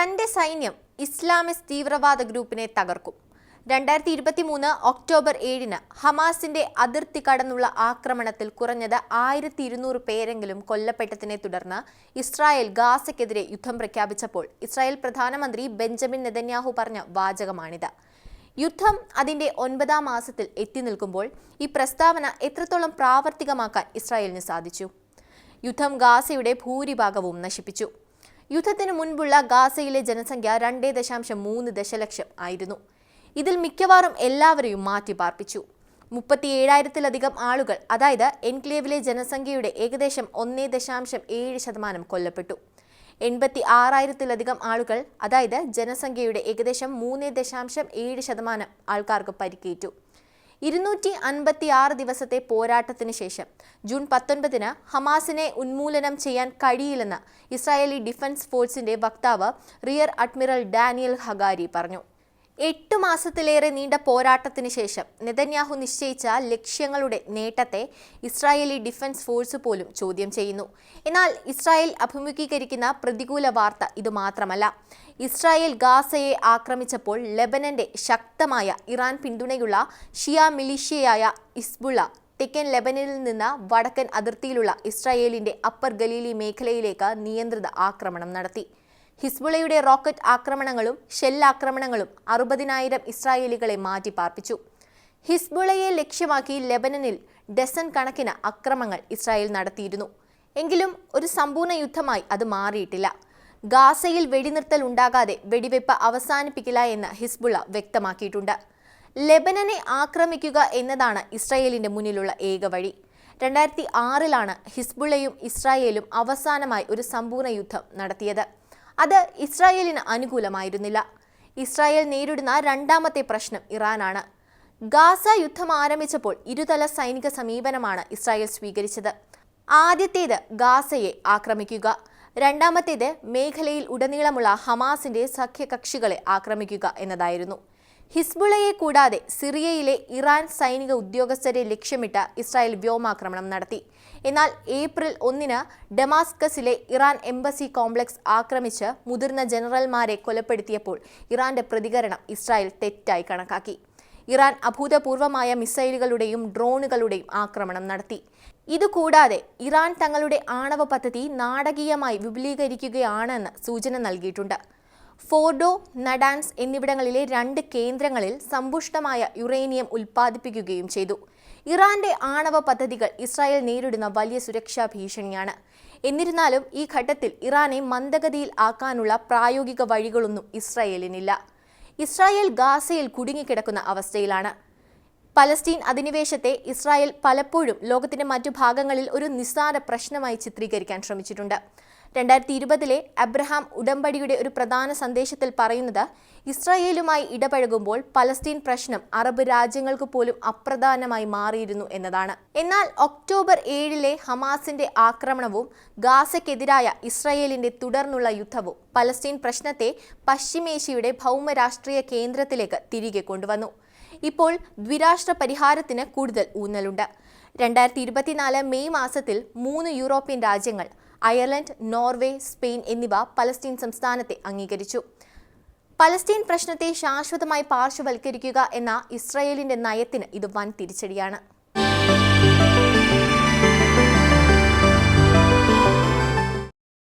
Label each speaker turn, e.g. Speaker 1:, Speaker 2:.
Speaker 1: തന്റെ സൈന്യം ഇസ്ലാമിസ്റ്റ് തീവ്രവാദ ഗ്രൂപ്പിനെ തകർക്കും. രണ്ടായിരത്തി ഇരുപത്തി മൂന്ന് ഒക്ടോബർ ഏഴിന് ഹമാസിന്റെ അതിർത്തി കടന്നുള്ള ആക്രമണത്തിൽ കുറഞ്ഞത് ആയിരത്തി ഇരുന്നൂറ് പേരെങ്കിലും കൊല്ലപ്പെട്ടതിനെ തുടർന്ന് ഇസ്രായേൽ ഗാസയ്ക്കെതിരെ യുദ്ധം പ്രഖ്യാപിച്ചപ്പോൾ ഇസ്രായേൽ പ്രധാനമന്ത്രി ബെഞ്ചമിൻ നെതന്യാഹു പറഞ്ഞ വാചകമാണിത്. യുദ്ധം അതിന്റെ ഒൻപതാം മാസത്തിൽ എത്തി നിൽക്കുമ്പോൾ ഈ പ്രസ്താവന എത്രത്തോളം പ്രാവർത്തികമാക്കാൻ ഇസ്രായേലിന് സാധിച്ചു? യുദ്ധം ഗാസയുടെ ഭൂരിഭാഗവും നശിപ്പിച്ചു. യുദ്ധത്തിന് മുൻപുള്ള ഗാസയിലെ ജനസംഖ്യ രണ്ടേ ദശാംശം മൂന്ന് ദശലക്ഷം ആയിരുന്നു. ഇതിൽ മിക്കവാറും എല്ലാവരെയും മാറ്റി പാർപ്പിച്ചു. മുപ്പത്തിയേഴായിരത്തിലധികം ആളുകൾ അതായത് എൻക്ലേവിലെ ജനസംഖ്യയുടെ ഏകദേശം ഒന്നേ ദശാംശം ഏഴ് ശതമാനം കൊല്ലപ്പെട്ടു. എൺപത്തി ആറായിരത്തിലധികം ആളുകൾ അതായത് ജനസംഖ്യയുടെ ഏകദേശം മൂന്ന് ദശാംശം ഏഴ് ശതമാനം ആൾക്കാർക്ക് പരിക്കേറ്റു. ഇരുന്നൂറ്റി അൻപത്തി ആറ് ദിവസത്തെ പോരാട്ടത്തിന് ശേഷം ജൂൺ പത്തൊൻപതിന് ഹമാസിനെ ഉന്മൂലനം ചെയ്യാൻ കഴിയില്ലെന്ന് ഇസ്രായേലി ഡിഫൻസ് ഫോഴ്സിന്റെ വക്താവ് റിയർ അഡ്മിറൽ ഡാനിയൽ ഹഗാരി പറഞ്ഞു. എട്ട് മാസത്തിലേറെ നീണ്ട പോരാട്ടത്തിന് ശേഷം നെതന്യാഹു നിശ്ചയിച്ച ലക്ഷ്യങ്ങളുടെ നേട്ടത്തെ ഇസ്രായേലി ഡിഫൻസ് ഫോഴ്സ് പോലും ചോദ്യം ചെയ്യുന്നു. എന്നാൽ ഇസ്രായേൽ അഭിമുഖീകരിക്കുന്ന പ്രതികൂല വാർത്ത ഇത് മാത്രമല്ല ഇസ്രായേൽ ഗാസയെ ആക്രമിച്ചപ്പോൾ ലെബനന്റെ ശക്തമായ ഇറാൻ പിന്തുണയുള്ള ഷിയ മിലീഷ്യയായ ഇസ്ബുള തെക്കൻ ലെബനനിൽ നിന്ന് വടക്കൻ അതിർത്തിയിലുള്ള ഇസ്രായേലിന്റെ അപ്പർ ഗലീലി മേഖലയിലേക്ക് നിയന്ത്രിത ആക്രമണം നടത്തി. ഹിസ്ബുളയുടെ റോക്കറ്റ് ആക്രമണങ്ങളും ഷെല്ലാക്രമണങ്ങളും അറുപതിനായിരം ഇസ്രായേലികളെ മാറ്റിപ്പാർപ്പിച്ചു ഹിസ്ബുളയെ ലക്ഷ്യമാക്കി ലെബനനിൽ ഡസൻ കണക്കിന് അക്രമങ്ങൾ ഇസ്രായേൽ നടത്തിയിരുന്നു. എങ്കിലും ഒരു സമ്പൂർണ യുദ്ധമായി അത് മാറിയിട്ടില്ല. ഗാസയിൽ വെടിനിർത്തൽ ഉണ്ടാകാതെ വെടിവെപ്പ് അവസാനിപ്പിക്കില്ല എന്ന് ഹിസ്ബുള വ്യക്തമാക്കിയിട്ടുണ്ട്. ലെബനനെ ആക്രമിക്കുക എന്നതാണ് ഇസ്രായേലിന്റെ മുന്നിലുള്ള ഏക വഴി. രണ്ടായിരത്തി ആറിലാണ് ഹിസ്ബുള്ളയും ഇസ്രായേലും അവസാനമായി ഒരു സമ്പൂർണ യുദ്ധം നടത്തിയത്. അത് ഇസ്രായേലിന് അനുകൂലമായിരുന്നില്ല. ഇസ്രായേൽ നേരിടുന്ന രണ്ടാമത്തെ പ്രശ്നം ഇറാനാണ്. ഗാസ യുദ്ധം ആരംഭിച്ചപ്പോൾ ഇരുതല സൈനിക സമീപനമാണ് ഇസ്രായേൽ സ്വീകരിച്ചത്. ആദ്യത്തേത് ഗാസയെ ആക്രമിക്കുക രണ്ടാമത്തേത് മേഖലയിൽ ഉടനീളമുള്ള ഹമാസിന്റെ സഖ്യകക്ഷികളെ ആക്രമിക്കുക എന്നതായിരുന്നു. ഹിസ്ബുളയെ കൂടാതെ സിറിയയിലെ ഇറാൻ സൈനിക ഉദ്യോഗസ്ഥരെ ലക്ഷ്യമിട്ട് ഇസ്രായേൽ വ്യോമാക്രമണം നടത്തി. എന്നാൽ ഏപ്രിൽ ഒന്നിന് ഡെമാസ്കസിലെ ഇറാൻ എംബസി കോംപ്ലക്സ് ആക്രമിച്ച് മുതിർന്ന ജനറൽമാരെ കൊലപ്പെടുത്തിയപ്പോൾ ഇറാന്റെ പ്രതികരണം ഇസ്രായേൽ തെറ്റായി കണക്കാക്കി. ഇറാൻ അഭൂതപൂർവമായ മിസൈലുകളുടെയും ഡ്രോണുകളുടെയും ആക്രമണം നടത്തി. ഇതുകൂടാതെ ഇറാൻ തങ്ങളുടെ ആണവ പദ്ധതി നാടകീയമായി വിപുലീകരിക്കുകയാണെന്ന് സൂചന നൽകിയിട്ടുണ്ട്. ഫോർഡോ നഡാൻസ് എന്നിവിടങ്ങളിലെ രണ്ട് കേന്ദ്രങ്ങളിൽ സമ്പുഷ്ടമായ യുറേനിയം ഉൽപ്പാദിപ്പിക്കുകയും ചെയ്തു. ഇറാന്റെ ആണവ പദ്ധതികൾ ഇസ്രായേൽ നേരിടുന്ന വലിയ സുരക്ഷാ ഭീഷണിയാണ്. എന്നിരുന്നാലും ഈ ഘട്ടത്തിൽ ഇറാനെ മന്ദഗതിയിൽ ആക്കാനുള്ള പ്രായോഗിക വഴികളൊന്നും ഇസ്രായേലിനില്ല. ഇസ്രായേൽ ഗാസയിൽ കുടുങ്ങിക്കിടക്കുന്ന അവസ്ഥയിലാണ്. പലസ്തീൻ അധിനിവേശത്തെ ഇസ്രായേൽ പലപ്പോഴും ലോകത്തിന്റെ മറ്റു ഭാഗങ്ങളിൽ ഒരു നിസ്സാര പ്രശ്നമായി ചിത്രീകരിക്കാൻ ശ്രമിച്ചിട്ടുണ്ട്. രണ്ടായിരത്തി ഇരുപതിലെ അബ്രഹാം ഉടമ്പടിയുടെ ഒരു പ്രധാന സന്ദേശത്തിൽ പറയുന്നത് ഇസ്രായേലുമായി ഇടപഴകുമ്പോൾ പലസ്തീൻ പ്രശ്നം അറബ് രാജ്യങ്ങൾക്ക് പോലും അപ്രധാനമായി മാറിയിരുന്നു എന്നതാണ്. എന്നാൽ ഒക്ടോബർ ഏഴിലെ ഹമാസിന്റെ ആക്രമണവും ഗാസയ്ക്കെതിരായ ഇസ്രായേലിന്റെ തുടർന്നുള്ള യുദ്ധവും പലസ്തീൻ പ്രശ്നത്തെ പശ്ചിമേഷ്യയുടെ ഭൗമരാഷ്ട്രീയ കേന്ദ്രത്തിലേക്ക് തിരികെ കൊണ്ടുവന്നു. ഇപ്പോൾ ദ്വിരാഷ്ട്ര പരിഹാരത്തിന് കൂടുതൽ ഊന്നലുണ്ട്. രണ്ടായിരത്തി ഇരുപത്തിനാല് മെയ് മാസത്തിൽ മൂന്ന് യൂറോപ്യൻ രാജ്യങ്ങൾ അയർലൻഡ് നോർവേ സ്പെയിൻ എന്നിവ പലസ്തീൻ സംസ്ഥാനത്തെ അംഗീകരിച്ചു. പലസ്തീൻ പ്രശ്നത്തെ ശാശ്വതമായി പാർശ്വവൽക്കരിക്കുക എന്ന ഇസ്രയേലിന്റെ നയത്തിന് ഇത് വൻ തിരിച്ചടിയാണ്